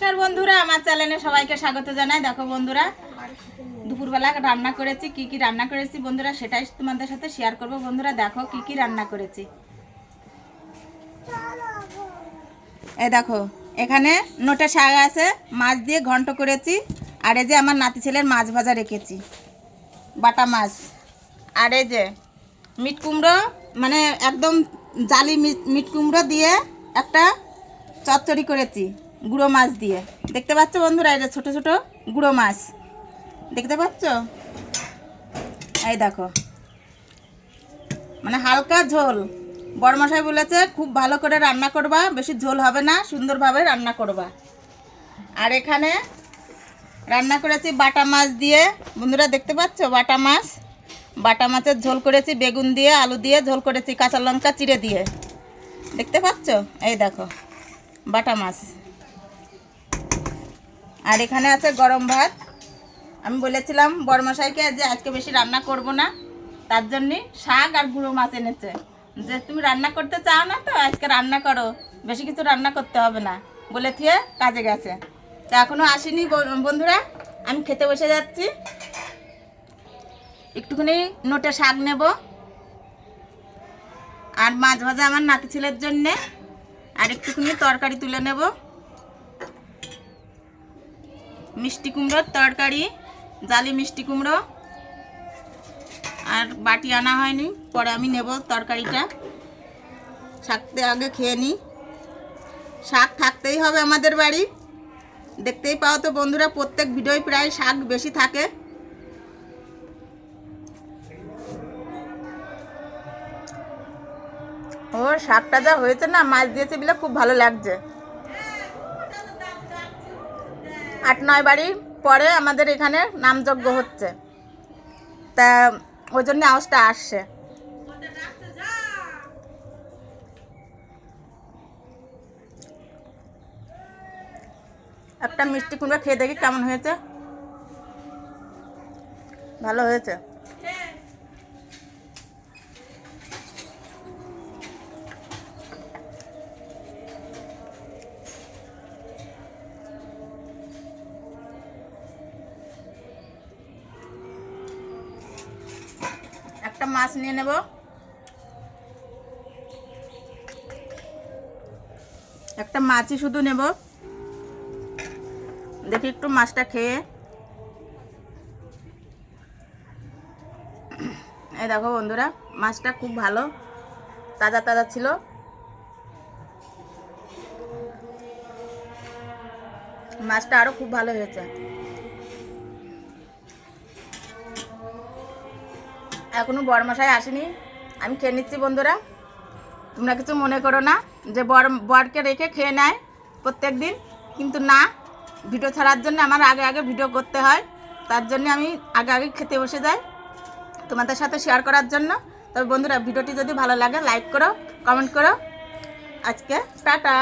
নমস্কার বন্ধুরা, আমার চ্যানেলে সবাইকে স্বাগত জানাই। দেখো বন্ধুরা, দুপুরবেলা রান্না করেছি, কি কি রান্না করেছি বন্ধুরা, সেটাই তোমাদের সাথে শেয়ার করব। বন্ধুরা, দেখো কি কি রান্না করেছি। এ দেখো, এখানে নোটা শাক আছে, মাছ দিয়ে ঘন্ট করেছি, আর এই যে আমার নাতি ছেলের মাছ ভাজা রেখেছি, বাটা মাছ। আর এই যে মিট কুমড়ো মানে একদম জালি মিট- মিট কুমড়ো দিয়ে একটা চচ্চড়ি করেছি। গুঁড়ো মাছ দিয়ে। দেখতে পাচ্ছ বন্ধুরা, এটা ছোট ছোট গুঁড়ো মাছ। দেখতে পাচ্ছ? এই দেখো। মানে হালকা ঝোল। বড়মশাই বলেছে, খুব ভালো করে রান্না করবা, বেশি ঝোল হবে না, সুন্দরভাবে রান্না করবা। আর এখানে রান্না করেছি বাটা মাছ দিয়ে। বন্ধুরা, দেখতে পাচ্ছ বাটা মাছ? বাটা মাছের ঝোল করেছি, বেগুন দিয়ে, আলু দিয়ে, ঝোল করেছি কাঁচা লঙ্কা, চিড়ে দিয়ে। দেখতে পাচ্ছ? এই দেখো, বাটা মাছ। আর এখানে আছে গরম ভাত। আমি বলেছিলাম বড়মশাইকে যে আজকে বেশি রান্না করব না, তার জন্যে শাক আর গুঁড়ো মাছ এনেছে। যে তুমি রান্না করতে চাও না তো, আজকে রান্না করো, বেশি কিছু রান্না করতে হবে না, বলে থিয়ে কাজে গেছে। তা এখনও আসেনি বন্ধুরা, আমি খেতে বসে যাচ্ছি। একটুখানি নোটে শাক নেব। আর মাছ ভাজা আমার নাতি ছেলের জন্যে। আর একটুখানি তরকারি তুলে নেব। মিষ্টি কুমড়োর তরকারি, জালি মিষ্টি কুমড়ো। আর বাটি আনা হয়নি, পরে আমি নেব তরকারিটা। শাকতে আগে খেয়ে নিই শাক থাকতেই হবে আমাদের বাড়ি। দেখতেই পাও তো বন্ধুরা, প্রত্যেক ভিডিওয় প্রায় শাক বেশি থাকে। ও, শাকটা যা হয়েছে না, মাছ দিয়েছে বলে খুব ভালো লাগছে। আট, নয় বাড়ি পরে আমাদের এখানে নামযজ্ঞ হচ্ছে। তা ওই জন্য আওয়াজটা আসছে। একটা মিষ্টি কুমড়া খেয়ে দেখি কেমন হয়েছে। ভালো হয়েছে। মাছ নিয়ে নেব। একটা মাছই শুধু নেব। দেখি একটু মাছটা খেয়ে। এই দেখো বন্ধুরা, মাছটা খুব ভালো, তাজা তাজা ছিল। মাছটা আরও খুব ভালো হয়েছে। এখনও বরমশাই আসেনি। আমি খেয়ে নিচ্ছি বন্ধুরা। তোমরা কিছু মনে করো না যে বর, বরকে রেখে খেয়ে নেয় প্রত্যেক দিন। কিন্তু না, ভিডিও ছাড়ার জন্য আমার আগে আগে ভিডিও করতে হয়। তার জন্য আমি আগে আগে খেতে বসে যাই তোমাদের সাথে শেয়ার করার জন্য। তবে বন্ধুরা, ভিডিওটি যদি ভালো লাগে লাইক করো কমেন্ট করো। আজকে টাটা।